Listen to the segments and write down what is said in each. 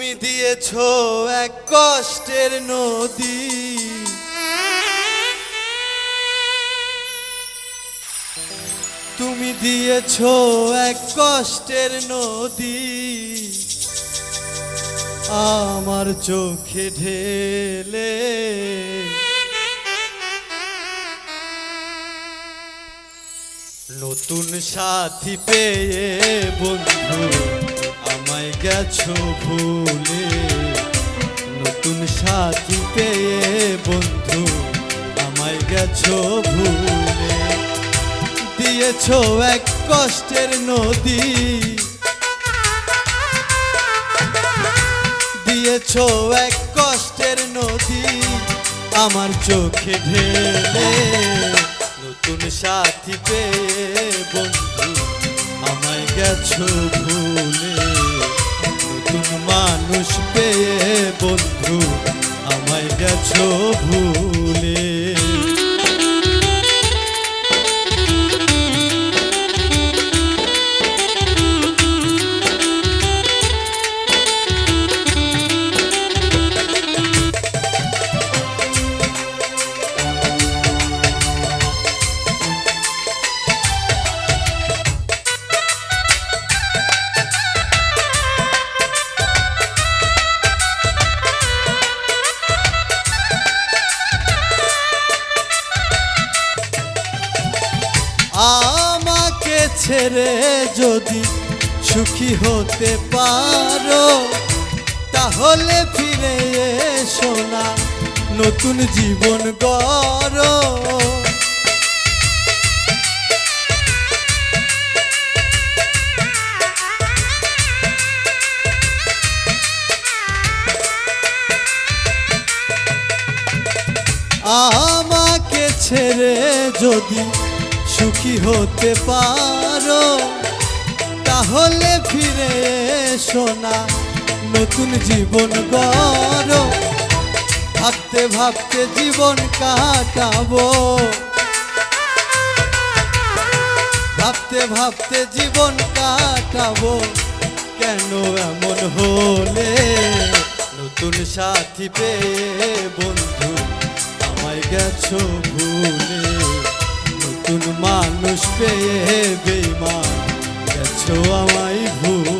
তুমি দিয়েছ এক কষ্টের নদী। তুমি দিয়েছ এক কষ্টের নদী। আমার চোখে ঢেলে। নতুন সাথী পেয়ে বন্ধু। গেছো ভুলে। নতুন সাথী পেয়ে বন্ধু আমায় গেছো ভুলে। দিয়েছ এক কষ্টের নদী। দিয়েছ এক কষ্টের নদী আমার চোখে ঢেলে। নতুন সাথী পেয়ে বন্ধু আমায় গেছো ভুলে। মানুষ পেয়ে বন্ধু আমায় গেছো ভুলে। ছেড়ে যদি সুখী হতে পারো, তাহলে ফিরে এসো না, নতুন জীবন গড়ো। আমাকে ছেড়ে যদি সুখী হতে পারো। তাহলে ফিরে এসো না, নতুন জীবন গড়ো। ভাবতে ভাবতে জীবন কাটাবো। ভাবতে ভাবতে জীবন কাটাবো। কেন এমন হলে নতুন সাথী পেয়ে বন্ধু আমায় গেছো ভুলে? নতুন মানুষ পেয়ে বেমান গেছো আমায় ভুলে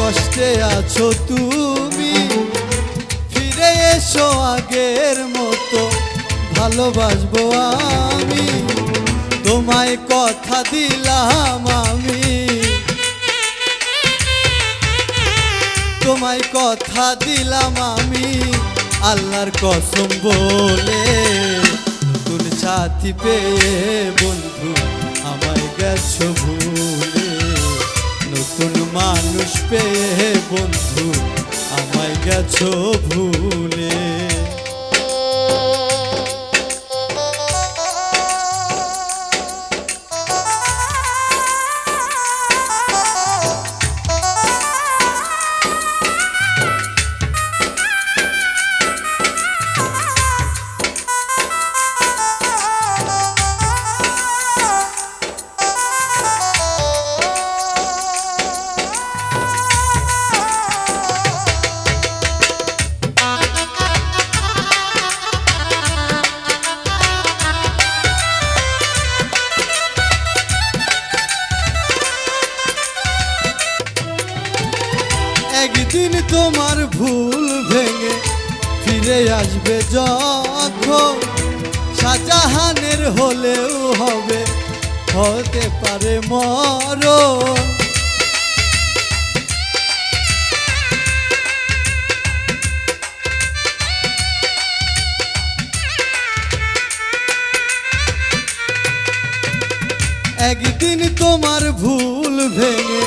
কষ্টে আছো তুমি। ফিরে এসো আগের মতো, ভালোবাসবো আমি। তোমায় কথা দিলাম আমি। তোমায় কথা দিলাম আমি। আল্লাহর কসম বলে নতুন সাথী পেয়ে বন্ধু আমায় গেছো ভুলে। পেয়ে বন্ধু আমায় গেছো ভুলে। তোমার ভুল ভেঙে ফিরে আসবে যখন শাহজাহানের হলেও হবে, হতে পারে মরণ। একদিন তোমার ভুল ভেঙে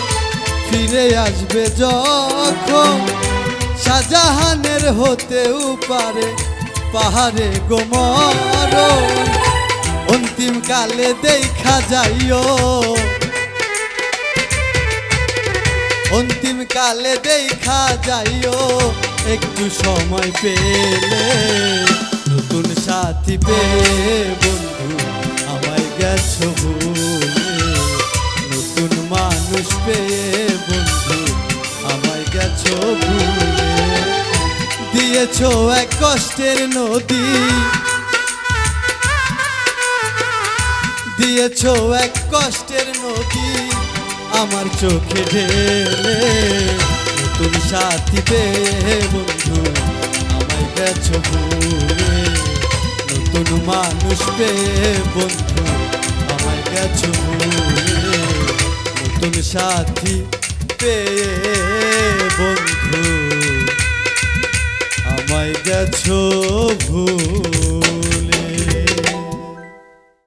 ফিরে আসবে যখন শাহজাহানের হতেও পারে পাহাড়ে গোমর অন্তিম কালে দেখা যাইও। অন্তিম কালে দেখা যাইও। একটু সময় পেলে নতুন সাথী পেয়ে বন্ধু আমায় গেছো। মানুষ পেয়ে বন্ধু, আমায় গেছো ভুলে। দিয়েছ এক কষ্টের নদী। দিয়েছ এক কষ্টের নদী আমার চোখে ঢেলে। নতুন সাথী পেয়ে বন্ধু, আমায় গেছো ভুলে। নতুন মানুষ পেয়ে বন্ধু, আমায় গেছো ভুলে। নতুন সাথী পেয়ে বন্ধু। আমায় গেছো ভুলে